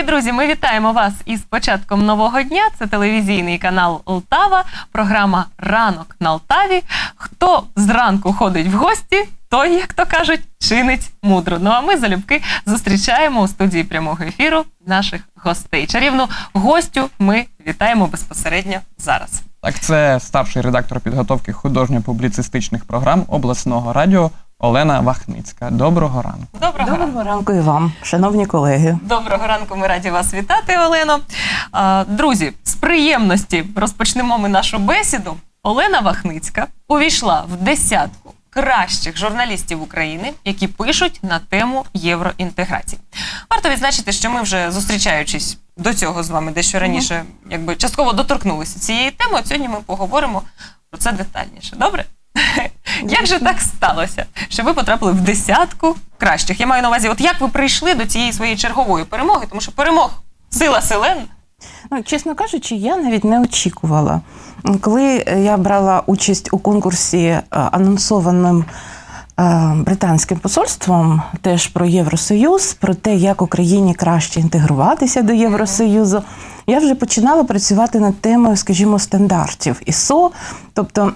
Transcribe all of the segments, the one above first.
Дорогі друзі, ми вітаємо вас із початком нового дня. Це телевізійний канал Лтава, програма Ранок на Лтаві. Хто зранку ходить в гості, той, як то кажуть, чинить мудро. Ну а ми залюбки зустрічаємо у студії прямого ефіру наших гостей. Чарівну гостю ми вітаємо безпосередньо зараз. Так, це старший редактор підготовки художньо-публіцистичних програм обласного радіо Олена Вахницька. Доброго ранку. Доброго ранку. Доброго ранку і вам, шановні колеги. Доброго ранку, ми раді вас вітати, Олено. А, Друзі, з приємності розпочнемо ми нашу бесіду. Олена Вахницька увійшла в десятку кращих журналістів України, які пишуть на тему євроінтеграції. Варто відзначити, що ми вже зустрічаючись до цього з вами дещо раніше, якби частково доторкнулися цієї теми. От сьогодні ми поговоримо про це детальніше. Добре? Як же так сталося, що ви потрапили в десятку кращих? Я маю на увазі, от як ви прийшли до цієї своєї чергової перемоги, тому що перемог сила селен. Ну, чесно кажучи, я навіть не очікувала. Коли я брала участь у конкурсі, е, анонсованим е, британським посольством, теж про Євросоюз, про те, як Україні краще інтегруватися до Євросоюзу, я вже починала працювати над темою, скажімо, стандартів ІСО, тобто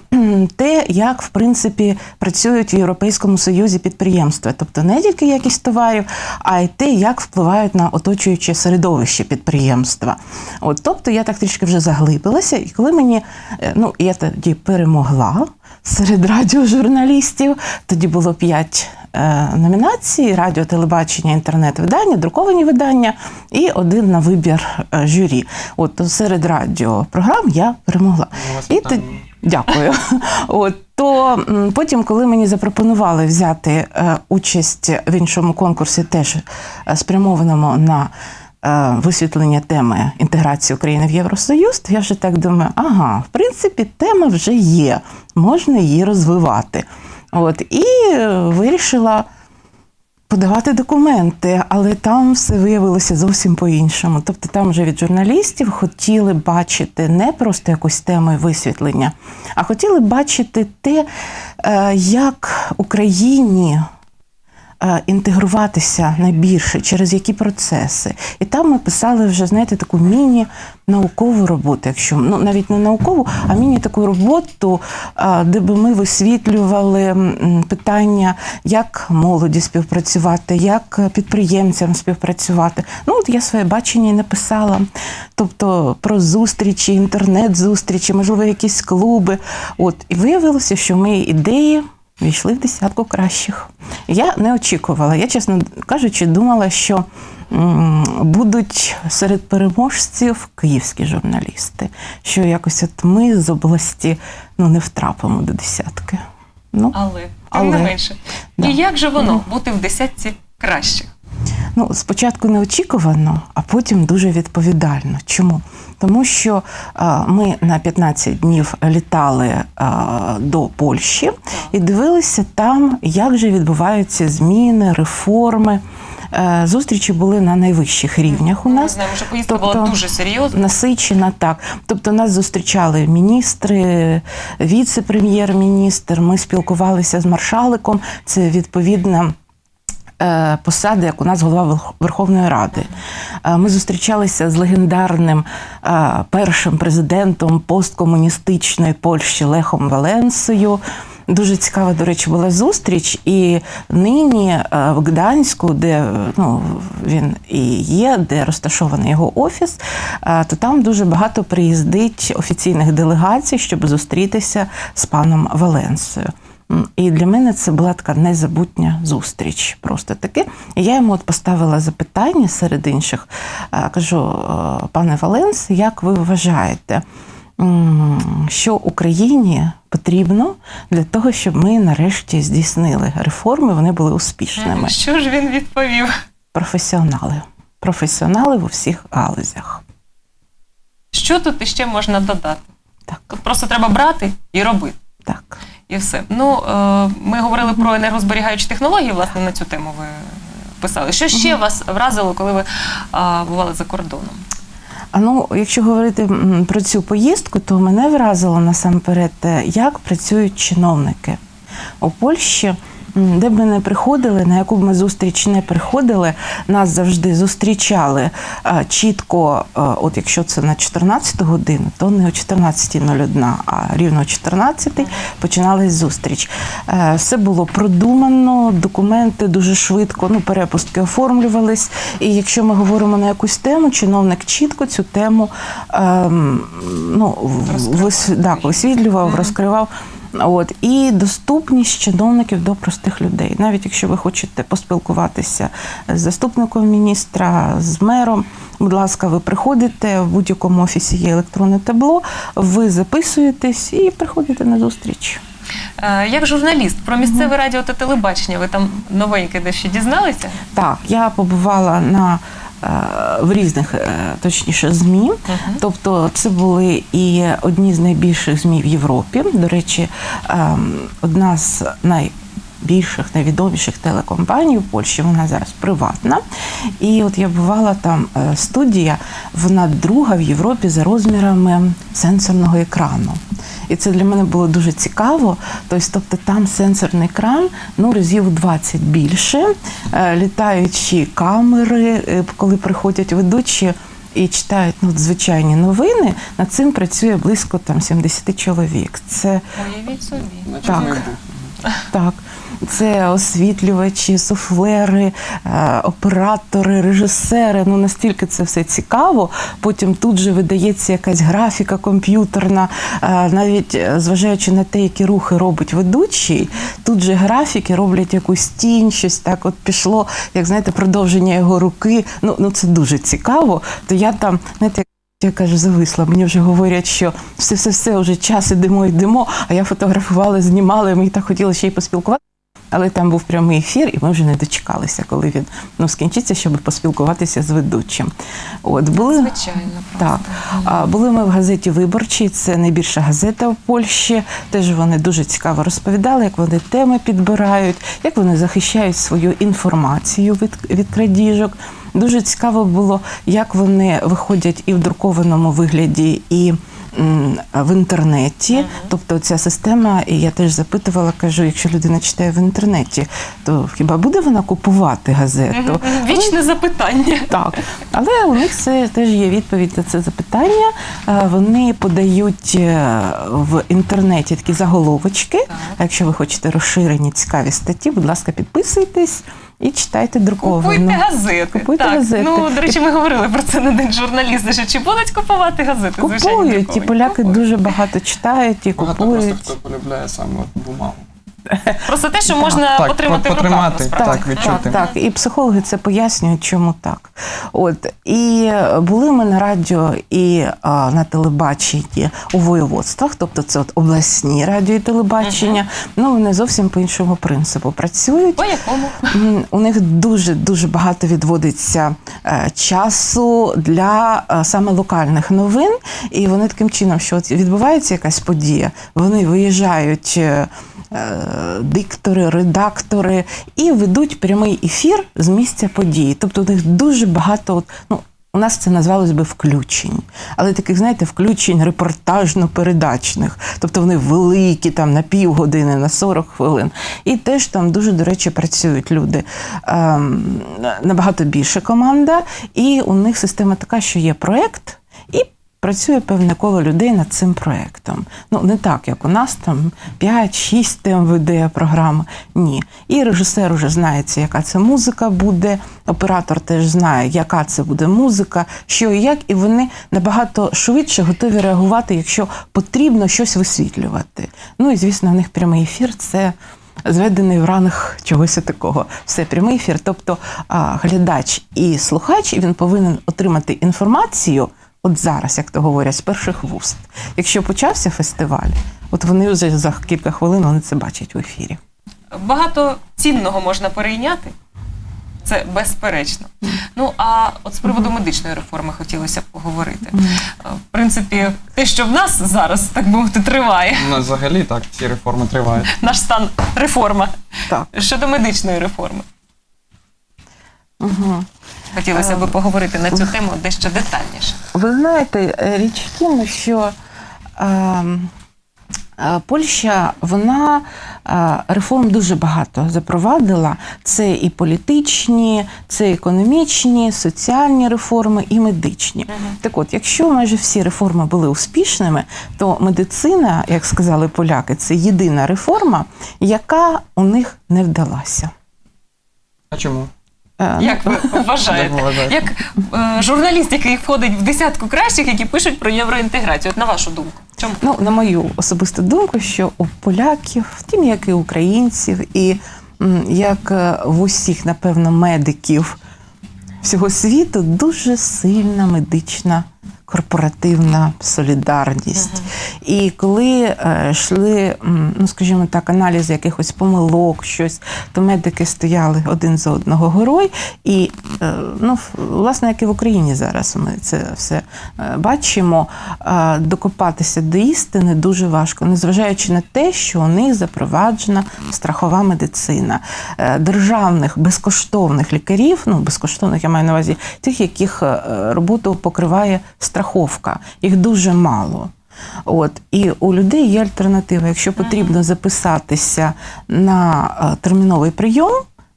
те, як в принципі працюють в Європейському Союзі підприємства, тобто не тільки якість товарів, а й те, як впливають на оточуюче середовище підприємства. От, тобто я так трішки вже заглибилася, і коли мені е, ну я тоді перемогла серед радіожурналістів, тоді було п'ять е, номінацій: радіо, телебачення, інтернет-видання, друковані видання і один на вибір е, журі. От серед радіопрограм я перемогла. І тоді Дякую. От то потім, коли мені запропонували взяти е, участь в іншому конкурсі, теж е, спрямованому на е, висвітлення теми інтеграції України в Євросоюз, то я вже так думаю, ага, в принципі, тема вже є, можна її розвивати. От і вирішила подавати документи, але там все виявилося зовсім по-іншому. Тобто там вже від журналістів хотіли бачити не просто якусь тему висвітлення, а хотіли бачити те, е, як Україні. Е, Інтегруватися найбільше через які процеси, і там ми писали вже знаєте таку міні-наукову роботу, якщо ну навіть не наукову, а міні таку роботу, е, де би ми висвітлювали питання, як молоді співпрацювати, як підприємцям співпрацювати. Ну от я своє бачення і написала. Тобто про зустрічі, інтернет-зустрічі, можливо, якісь клуби. От і виявилося, що мої ідеї. Війшли в десятку кращих. Я не очікувала. Я, чесно кажучи, думала, що будуть серед переможців київські журналісти, що якось от ми з області ну, не втрапимо до десятки. Ну, Але тим Але. не менше. Да. І як же воно бути в десятці кращих? Ну, спочатку неочікувано, а потім дуже відповідально. Чому? Тому що ми на 15 днів літали до Польщі і дивилися там, як же відбуваються зміни, реформи. Е, Зустрічі були на найвищих рівнях у Ми нас. знаємо, що поїздка була Тобто- дуже серйозна. Насичена так. Тобто нас зустрічали міністри, віце-прем'єр-міністр. Ми спілкувалися з маршаликом. Це відповідна. Е, Посада, як у нас голова Верх- Верховної Ради. Е, Ми зустрічалися з легендарним е, першим президентом посткомуністичної Польщі Лехом Валенсою. Дуже цікава, до речі, була зустріч. І нині в Гданську, де ну, він і є, де розташований його офіс, то там дуже багато приїздить офіційних делегацій, щоб зустрітися з паном Валенсою. І для мене це була така незабутня зустріч. Просто таки. І я йому от поставила запитання серед інших. Кажу, «Е, пане Валенс, як ви вважаєте, що Україні потрібно для того, щоб ми нарешті здійснили реформи, вони були успішними? Що ж він відповів? Професіонали. Професіонали в усіх галузях. Що тут іще можна додати? Так, Тут просто треба брати і робити. так. І все. Ну, е, ми говорили про енергозберігаючі технології, власне, на цю тему ви писали. Що ще вас вразило, коли ви бували за кордоном? А ну, якщо говорити про цю поїздку, то мене вразило насамперед, як працюють чиновники. У Польщі де б ми не приходили, на яку б ми зустріч не приходили, нас завжди зустрічали чітко. От якщо це на 14 годину, то не о 14.01, а рівно о 14 починалась зустріч. Е, Все було продумано, документи дуже швидко, ну перепустки оформлювались. І якщо ми говоримо на якусь тему, чиновник чітко цю тему ем, ну, вис- так, висвітлював, розкривав. От і доступність чиновників до простих людей. Навіть якщо ви хочете поспілкуватися з заступником міністра, з мером, будь ласка, ви приходите в будь-якому офісі є електронне табло, ви записуєтесь і приходите на зустріч. Е, Як журналіст про місцеве радіо та телебачення, ви там новеньке дещо дізналися? Так, я побувала на в різних, е, точніше, ЗМІ. Тобто, це були і одні з найбільших ЗМІ в Європі. До речі, ем, одна з найбільших, найвідоміших телекомпаній у Польщі, вона зараз приватна. І от я бувала там е, студія, вона друга в Європі за розмірами сенсорного екрану. І це для мене було дуже цікаво. Тобто, тобто там сенсорний екран ну, разів у 20 більше, Е, літаючі камери, е, коли приходять ведучі. І читають ну, звичайні новини. Над цим працює близько там 70 чоловік. Це Уявіть собі. так, так. Це освітлювачі, суфлери, е, оператори, режисери. Ну настільки це все цікаво. Потім тут же видається якась графіка комп'ютерна, е, навіть е, зважаючи на те, які рухи робить ведучий, тут же графіки роблять якусь тінь, щось так от пішло, як знаєте, продовження його руки. Ну, ну це дуже цікаво. То я там, знаєте, я кажу, зависла. Мені вже говорять, що все, все, все, вже час ідемо, йдемо. А я фотографувала, знімала, мені так хотілося ще й поспілкуватися. Але там був прямий ефір, і ми вже не дочекалися, коли він ну, скінчиться, щоб поспілкуватися з ведучим. От були Звичайно, так. А були ми в газеті Виборчий, це найбільша газета в Польщі. Теж вони дуже цікаво розповідали, як вони теми підбирають, як вони захищають свою інформацію від, від крадіжок. Дуже цікаво було, як вони виходять і в друкованому вигляді, і в інтернеті. Тобто ця система, і я теж запитувала, кажу, якщо людина читає в інтернеті, то хіба буде вона купувати газету? Вічне запитання. Так, але у них це теж є відповідь на це запитання. Е, Вони подають е, в інтернеті такі заголовочки. А якщо ви хочете розширені цікаві статті, будь ласка, підписуйтесь і читайте друковану. Купуйте газети. Купуйте так. газети. Ну, до речі, ми говорили про це на день журналіста. Що чи будуть купувати газети? Купують, і поляки Купують. дуже багато читають і Багато купують. просто хто полюбляє саме бумагу. Просто те, що можна так, отримати в руках. потримати. насправді. Так, відчути. Так, так. І психологи це пояснюють, чому так. От і були ми на радіо і а, на телебаченні у воєводствах, тобто це от обласні радіо і телебачення. Ну вони зовсім по іншому принципу працюють. По якому? У них дуже дуже багато відводиться е, часу для е, саме локальних новин, і вони таким чином, що от відбувається якась подія, вони виїжджають. е, Диктори, редактори і ведуть прямий ефір з місця події. Тобто у них дуже багато, ну у нас це назвалось би включень, але таких, знаєте, включень репортажно-передачних. Тобто вони великі, там на півгодини, на 40 хвилин. І теж там дуже, до речі, працюють люди. Ем, набагато більше команда, і у них система така, що є проект, працює певне коло людей над цим проектом. Ну, не так, як у нас там 5-6 тем веде програма. Ні. І режисер уже знається, яка це музика буде. Оператор теж знає, яка це буде музика, що і як, і вони набагато швидше готові реагувати, якщо потрібно щось висвітлювати. Ну і звісно, в них прямий ефір це. Зведений в ранг чогось такого. Все прямий ефір. Тобто а, глядач і слухач він повинен отримати інформацію, от зараз, як то говорять, з перших вуст. Якщо почався фестиваль, от вони вже за кілька хвилин вони це бачать в ефірі. Багато цінного можна перейняти. Це безперечно. Ну а от з приводу медичної реформи хотілося б поговорити. Е, В принципі, те, що в нас зараз, так би мовити, триває, У нас взагалі так ці реформи тривають. наш стан реформа Так. щодо медичної реформи. Угу. Хотілося б поговорити на цю тему дещо детальніше. Ви знаєте, е, річ в тому, що ем, Е, Польща вона е, реформ дуже багато запровадила. Це і політичні, це економічні, соціальні реформи, і медичні. Так от, якщо майже всі реформи були успішними, то медицина, як сказали поляки, це єдина реформа, яка у них не вдалася. А чому? Е, ну, Як ви вважаєте? Як ви вважаєте? Як е, журналіст, який входить в десятку кращих, які пишуть про євроінтеграцію, от на вашу думку, чому? Ну, на мою особисту думку, що у поляків, втім, як і українців, і м, як е, в усіх, напевно, медиків всього світу, дуже сильна медична корпоративна солідарність. І коли е, йшли, ну скажімо так, аналізи якихось помилок, щось, то медики стояли один за одного горой. І е, ну, власне, як і в Україні зараз, ми це все е, бачимо. Докопатися до істини дуже важко, незважаючи на те, що у них запроваджена страхова медицина державних безкоштовних лікарів. Ну безкоштовних я маю на увазі тих, яких роботу покриває страховка. Їх дуже мало. От і у людей є альтернатива. Якщо потрібно записатися на е, терміновий прийом,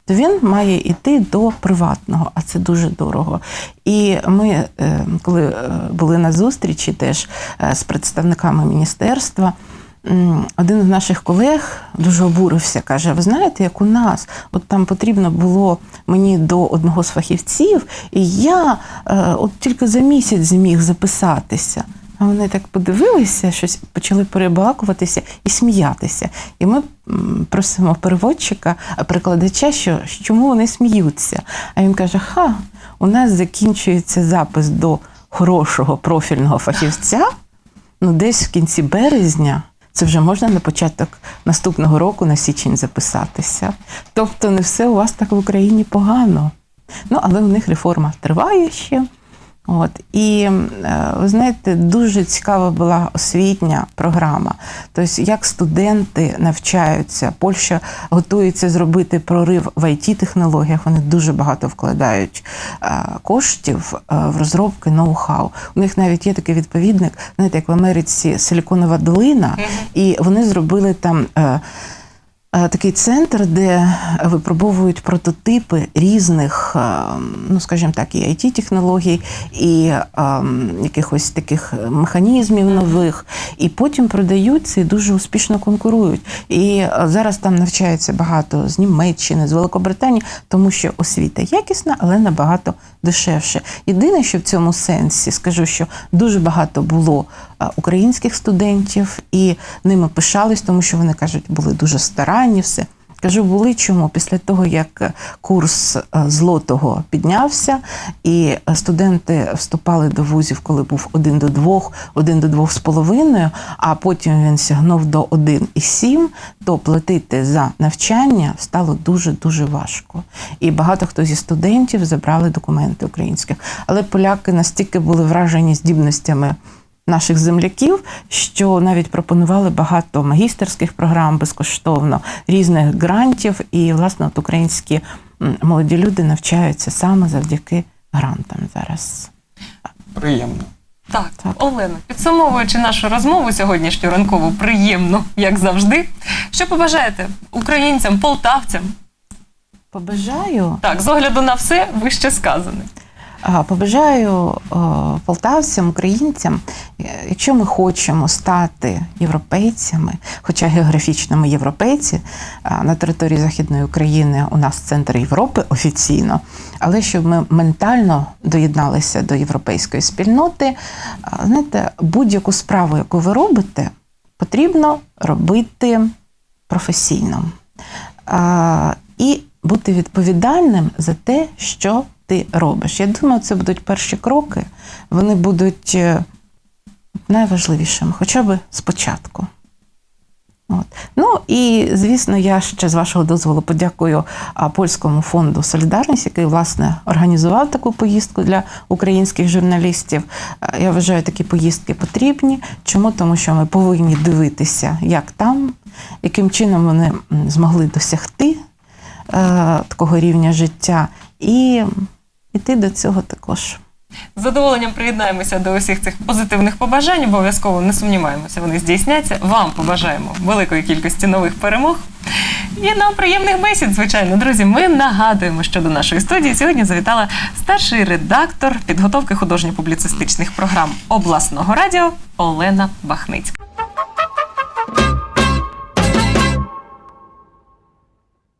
то він має йти до приватного, а це дуже дорого. І ми, е, коли е, були на зустрічі теж з представниками міністерства, один з наших колег дуже обурився, каже: ви знаєте, як у нас, от там потрібно було мені до одного з фахівців, і я е, от тільки за місяць зміг записатися. А вони так подивилися, щось почали перебалакуватися і сміятися. І ми просимо переводчика, а перекладача, що чому вони сміються. А він каже: Ха, у нас закінчується запис до хорошого профільного фахівця. Ну, десь в кінці березня. Це вже можна на початок наступного року на січень записатися. Тобто не все у вас так в Україні погано. Ну, але у них реформа триває ще. От і е, ви знаєте, дуже цікава була освітня програма. Тобто, як студенти навчаються, Польща готується зробити прорив в it технологіях Вони дуже багато вкладають е, коштів е, в розробки ноу-хау. У них навіть є такий відповідник, знаєте, як в Америці Силіконова долина, і вони зробили там. Е, е, Такий центр, де випробовують прототипи різних, е, ну скажімо так, і it технологій і ем, якихось таких механізмів нових, і потім продають це і дуже успішно конкурують. І е, зараз там навчається багато з Німеччини, з Великобританії, тому що освіта якісна, але набагато дешевше. Єдине, що в цьому сенсі скажу, що дуже багато було українських студентів, і ними пишались, тому що вони кажуть, були дуже старанні, все. Кажу, були чому після того, як е, курс е, злотого піднявся, і е, студенти вступали до вузів, коли був один до двох, один до двох з половиною, а потім він сягнув до 1,7, то платити за навчання стало дуже дуже важко. І багато хто зі студентів забрали документи українських. Але поляки настільки були вражені здібностями наших земляків, що навіть пропонували багато магістерських програм безкоштовно, різних грантів. І, власне, от українські молоді люди навчаються саме завдяки грантам зараз. Приємно. Так, Так. Олено, підсумовуючи нашу розмову сьогоднішню ранкову, приємну, як завжди. Що побажаєте українцям, полтавцям? Побажаю Так, з огляду на все вище сказане. Побажаю полтавцям, українцям, е, якщо ми хочемо стати європейцями, хоча географічно ми європейці, на території Західної України у нас центр Європи офіційно, але щоб ми ментально доєдналися до європейської спільноти, знаєте, будь-яку справу, яку ви робите, потрібно робити професійно. І бути відповідальним за те, що ти робиш. Я думаю, це будуть перші кроки. Вони будуть е, найважливішими, хоча б спочатку. От. Ну і звісно, я ще з вашого дозволу подякую польському фонду Солідарність, який власне організував таку поїздку для українських журналістів. Я вважаю, такі поїздки потрібні. Чому? Тому що ми повинні дивитися, як там, яким чином вони змогли досягти е, такого рівня життя, і йти до цього також. З задоволенням приєднаємося до усіх цих позитивних побажань. Обов'язково не сумніваємося, вони здійсняться. Вам побажаємо великої кількості нових перемог. І нам приємних бесід, звичайно, друзі. Ми нагадуємо, що до нашої студії сьогодні завітала старший редактор підготовки художньо-публіцистичних програм обласного радіо Олена Бахницька.